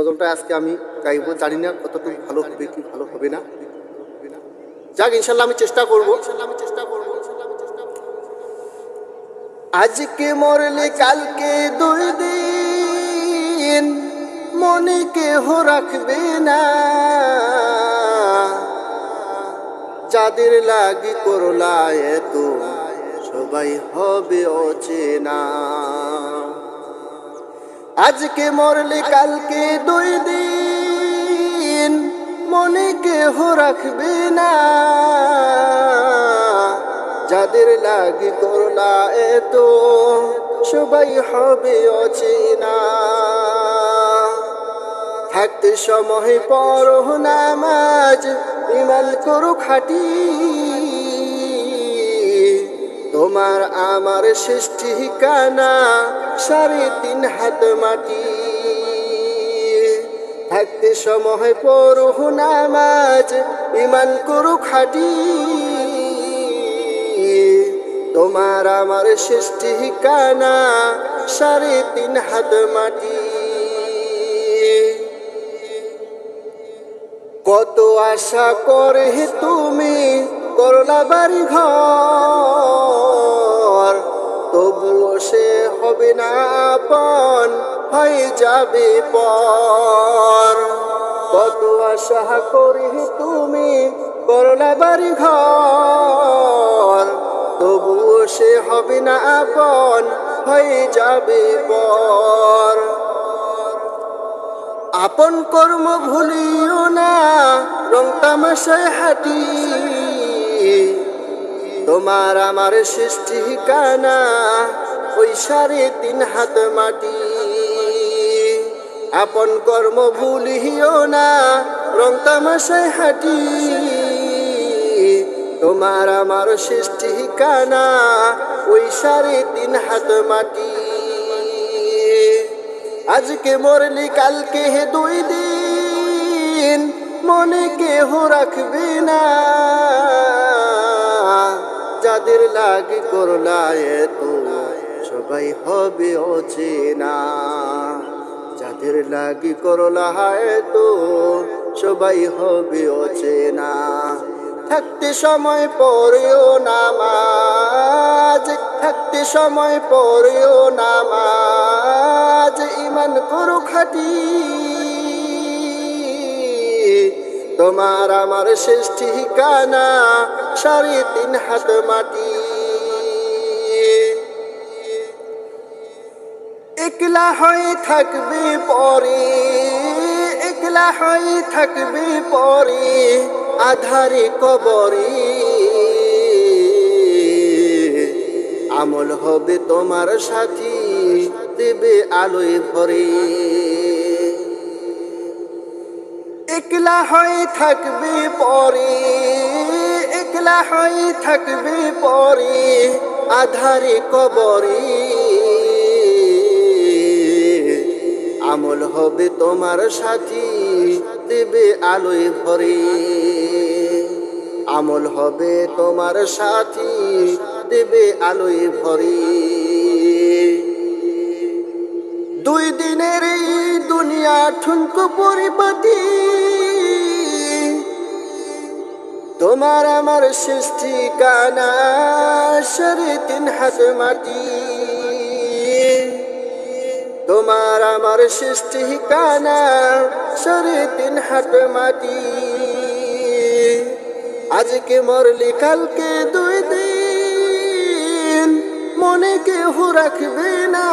গজলটা আজকে আমি গাইব, জানি না কতটুকু ভালো হবে কি ভালো হবে না। যাক, ইনশাল্লাহ আমি চেষ্টা করব। আমি চেষ্টা করব আজকে মরলে কালকে দুই দিন মনে কেহ রাখবে না। যাদের লাগি করলা এত, সবাই হবে অচেনা। আজকে মরলে কালকে দুই দিন মনে কেহ রাখবে না। যাদের লাগে করলা এত, সবাই হবে অচেনা। থাকতে সময় পর নামাজ ইমান করো খাটি তোমার আমার শেষ ঠিকানা সাড়ে তিন হাত মাটি। থাকতে সময় পড়ো নামাজ ইমান করো খাটি তোমার আমার শেষ ঠিকানা সাড়ে তিন হাত মাটি। কত আশা করে তুমি করলা বাড়ি ঘর। তবুও সে হবে না আপন, হয়ে যাবে পর। কত আশা করে তুমি করলা বাড়ি ঘর। তবুও সে হবে না আপন, হয়ে যাবে পর। আপন কর্ম ভুলিও না, রং তামাশায় হাঁটি তোমার আমার শেষ ঠিকানা, ওই সাড়ে তিন হাত মাটি। আপন কর্ম ভুলিও না, রং তামাশায় হাঁটি। তোমার আমার শেষ ঠিকানা, ওই সাড়ে তিন হাত মাটি। আজকে মরলি, কালকে হে দুই দিন, মনে কেহ রাখবে না। যাদের লাগে করলা এত সবাই হবে অচেনা। যাদের লাগি করলা তো, সবাই হবে অচেনা। থাকতে সময় পরেও নামাজ, থাকতে সময় পরেও নামাজ ইমান করো খাটি তোমার আমার শেষ ঠিকানা, সাড়ে তিন হাত মাটি। একলা হয়ে থাকবে পরে, একলা হয়ে থাকবে পরে, আধারে কবরে। আমল হবে তোমার সাথী, দেবে আলোয় ভরে। একলা হয়ে থাকবে পরে, একলা হয়ে থাকবে পরে আধারে কবরে। আমল হবে তোমার সাথী, দেবে আলোয় ভরে। আমল হবে তোমার সাথী, দেবে আলোয় ভরে। দুই দিনের এই দুনিয়া ঠুনকো পরিপাতি তোমার আমার শেষ ঠিকানা সাড়ে তিন হাত মাটি। তোমার আমার শেষ ঠিকানা সাড়ে তিন হাত মাটি। আজকে মরলি, কালকে দুই দিন, মনে কেহ রাখবে না।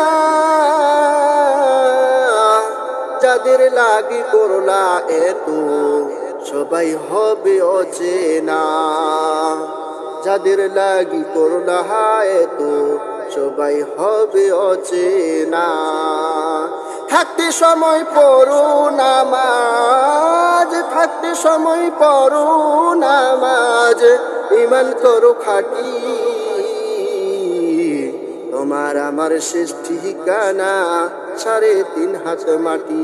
যাদের লাগি করলা এত সবাই হবে অচেনা। যাদের লাগি করলা তো সবাই হবে অচেনা। থাকতে সময় পড়ো নামাজ, থাকতে সময় পড়ো নামাজ ইমান করো খাটি। তোমার আমার শেষ ঠিকানা, সাড়ে তিন হাত মাটি।